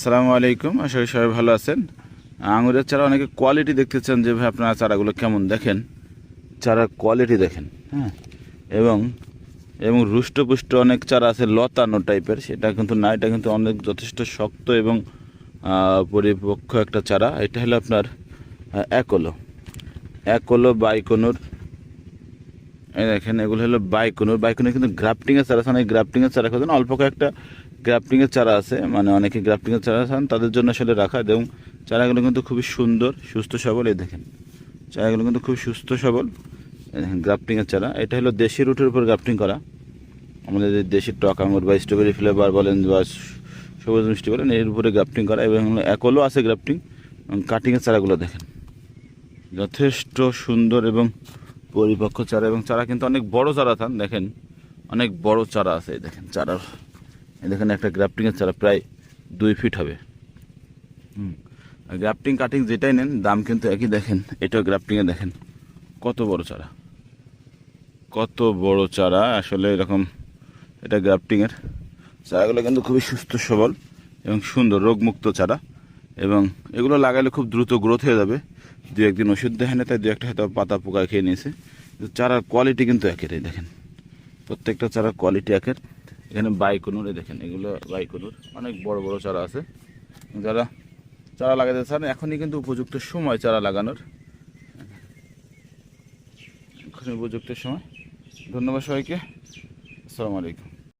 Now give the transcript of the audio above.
আসসালামু আলাইকুম আশা করি সবাই ভালো আছেন। আঙুরের চারা অনেকে কোয়ালিটি দেখতে চান যে ভাই আপনারা চারাগুলো কেমন দেখেন? চারার কোয়ালিটি দেখেন হ্যাঁ? এবং এবং রুষ্টপুষ্ট অনেক চারা আছে লতানো টাইপের সেটা কিন্তু না এটা কিন্তু অনেক যথেষ্ট শক্ত এবং আহ, পরিপক্ক একটা চারা। এটা হলো আপনার একলো। একলো বাইকনুর এই দেখেন এগুলো হলো বাইকনুর। বাইকনুর কিন্তু গ্রাফটিংয়ের চারা আছে অনেক গ্রাফটিংয়ের চারা অল্প কয়েকটা গ্রাফটিংয়ের চারা আছে মানে অনেকে গ্রাফটিংয়ের চারা আছেন তাদের জন্য আসলে রাখা এবং চারাগুলো কিন্তু খুবই সুন্দর, সুস্থ সবল, এই দেখেন। চারাগুলো কিন্তু খুব সুস্থ সবল গ্রাফটিংয়ের চারা। এটা হলো দেশি রুটের উপর গ্রাফটিং করা। আমাদের দেশি টক আঙুর বা স্ট্রবেরি ফ্লেভার বলেন বা সবুজ মিষ্টি বলেন, এর উপরে গ্রাফটিং করা। এবং একলও আছে গ্রাফটিং এবং কাটিংয়ের চারাগুলো দেখেন। যথেষ্ট সুন্দর এবং পরিপক্ক চারা। এবং চারা কিন্তু অনেক বড় চারা থান দেখেন। অনেক বড় চারা আছে দেখেন, চারার দেখেন একটা গ্রাফটিংয়ের চারা প্রায় দুই ফিট হবে। হুম। আর গ্রাফটিং কাটিং যেটাই নেন দাম কিন্তু একই দেখেন এটাও গ্রাফটিংয়ে দেখেন। কত বড় চারা? কত বড় চারা? আসলে এরকম এটা গ্রাফটিংয়ের চারাগুলো কিন্তু খুবই সুস্থ সবল এবং সুন্দর রোগমুক্ত চারা। এবং এগুলো লাগালে খুব দ্রুত গ্রোথ হয়ে যাবে। দু একদিন ওষুধ দেখেন তাই দু একটা হয়তো পাতা পোকা খেয়ে নিয়েছে। চারার কোয়ালিটি কিন্তু একের এই দেখেন। প্রত্যেকটা চারার কোয়ালিটি একের। এখানে বাইকুনুর দেখেন, এগুলো বাইকুনুর। অনেক বড় বড় চারা আছে। যারা চারা লাগাতে চান, এখনই কিন্তু উপযুক্ত সময় চারা লাগানোর। এখন উপযুক্ত সময়। ধন্যবাদ সবাইকে। আসসালামু আলাইকুম।